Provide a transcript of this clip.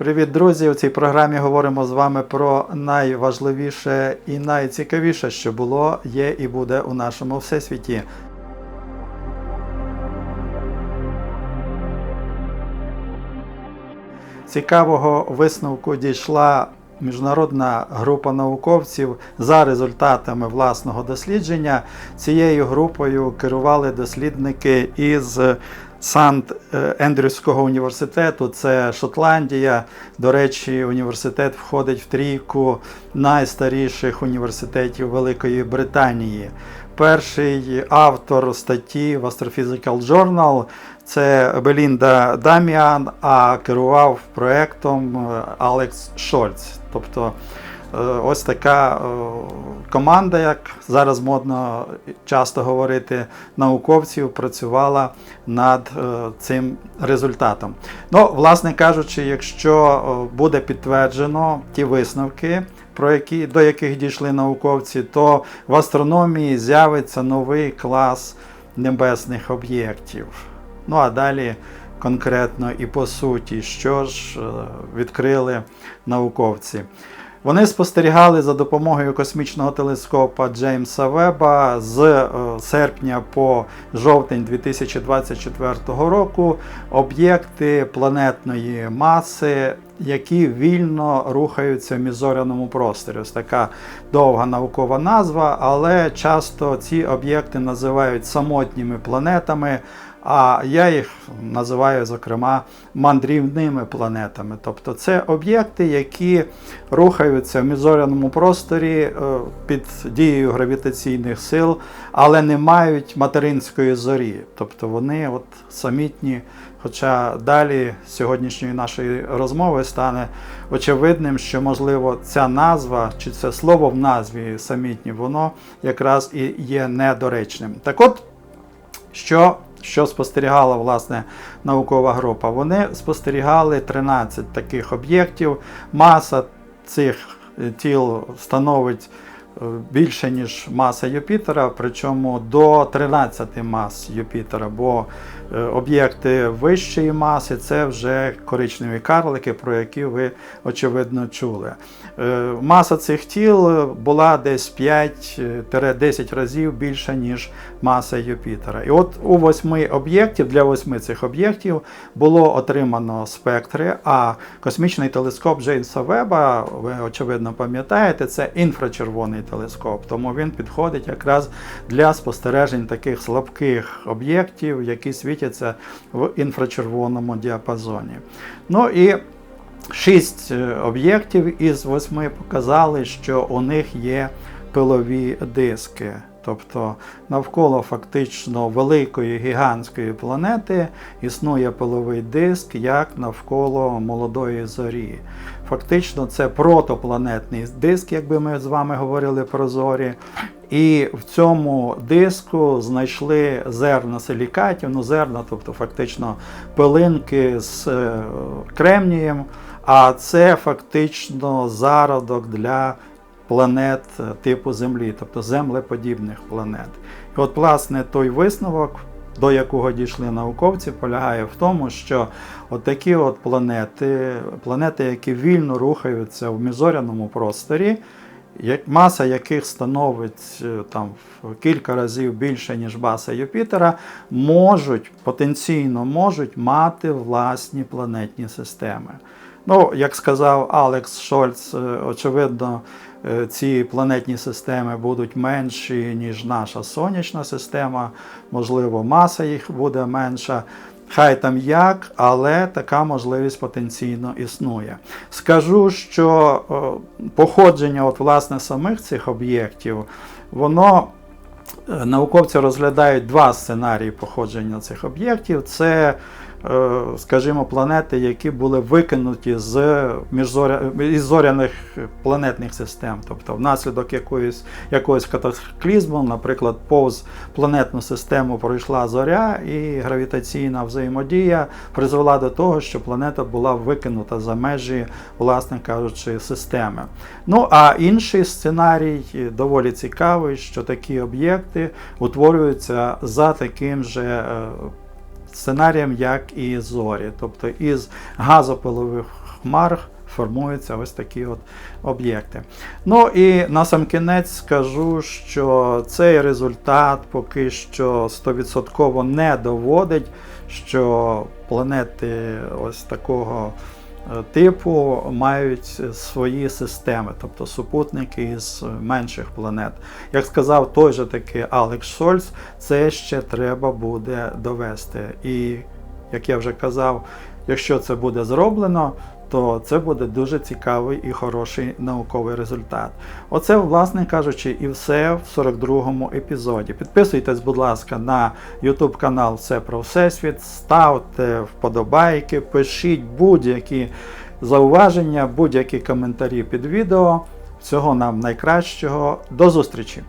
Привіт, друзі! У цій програмі говоримо з вами про найважливіше і найцікавіше, що було, є і буде у нашому всесвіті. Цікавого висновку дійшла міжнародна група науковців за результатами власного дослідження. Цією групою керували дослідники із Сант Ендрюського університету, це Шотландія. До речі, університет входить в трійку найстаріших університетів Великої Британії. Перший автор статті в Astrophysical Journal це Белінда Даміан, а керував проектом Алекс Шольц. Тобто е, ось така е, команда, як зараз модно часто говорити, науковців працювала над е, цим результатом. Ну, власне кажучи, якщо буде підтверджено ті висновки, про які, до яких дійшли науковці, то в астрономії з'явиться новий клас небесних об'єктів. Ну а далі конкретно і по суті, що ж відкрили науковці. Вони спостерігали за допомогою космічного телескопа Джеймса Веба з серпня по жовтень 2024 року об'єкти планетної маси, які вільно рухаються в міжзоряному просторі. Ось така довга наукова назва, але часто ці об'єкти називають самотніми планетами. А я їх називаю, зокрема, мандрівними планетами. Тобто це об'єкти, які рухаються в міжзоряному просторі під дією гравітаційних сил, але не мають материнської зорі. Тобто вони от самітні. Хоча далі сьогоднішньої нашої розмови стане очевидним, що, можливо, ця назва чи це слово в назві самітні, воно якраз і є недоречним. Так от, що що спостерігала власне наукова група? Вони спостерігали 13 таких об'єктів. Маса цих тіл становить більше, ніж маса Юпітера, причому до 13 мас Юпітера, бо об'єкти вищої маси це вже коричневі карлики, про які ви очевидно чули. Маса цих тіл була десь 5-10 разів більша, ніж маса Юпітера. І от у восьми об'єктів, для восьми цих об'єктів було отримано спектри, а космічний телескоп Джеймса Веба, ви очевидно пам'ятаєте, це інфрачервоний телескоп, тому він підходить якраз для спостережень таких слабких об'єктів, які світяться в інфрачервоному діапазоні. Ну і Шість об'єктів із восьми показали, що у них є пилові диски. Тобто навколо фактично великої гігантської планети існує пиловий диск, як навколо молодої зорі. Фактично, це протопланетний диск, якби ми з вами говорили про зорі. І в цьому диску знайшли зерна силікатів, ну зерна, тобто фактично пилинки з кремнієм. А це фактично зародок для планет типу Землі, тобто землеподібних планет. І от, власне, той висновок, до якого дійшли науковці, полягає в тому, що от такі от планети, планети, які вільно рухаються в міжзоряному просторі, маса яких становить там в кілька разів більше, ніж маса Юпітера, можуть потенційно можуть мати власні планетні системи. Ну, як сказав Алекс Шольц, очевидно, ці планетні системи будуть менші, ніж наша сонячна система, можливо, маса їх буде менша. Хай там як, але така можливість потенційно існує. Скажу, що походження от, власне, самих цих об'єктів, воно науковці розглядають два сценарії походження цих об'єктів. Це Скажімо, планети, які були викинуті з міжзоря... із зоряних планетних систем, тобто внаслідок якоїсь якогось катаклізму, наприклад, повз планетну систему пройшла зоря, і гравітаційна взаємодія призвела до того, що планета була викинута за межі, власне кажучи, системи. Ну а інший сценарій доволі цікавий, що такі об'єкти утворюються за таким же сценарієм, як і зорі, тобто із газопилових хмар формуються ось такі от об'єкти. Ну і на сам кінець скажу, що цей результат поки що 100% не доводить, що планети ось такого типу мають свої системи, тобто супутники із менших планет. Як сказав той же таки Алекс Шольц, це ще треба буде довести. І як я вже казав, якщо це буде зроблено, то це буде дуже цікавий і хороший науковий результат. Оце, власне кажучи, і все в 42-му епізоді. Підписуйтесь, будь ласка, на YouTube канал Все про Всесвіт, ставте вподобайки, пишіть будь-які зауваження, будь-які коментарі під відео. Всього нам найкращого. До зустрічі!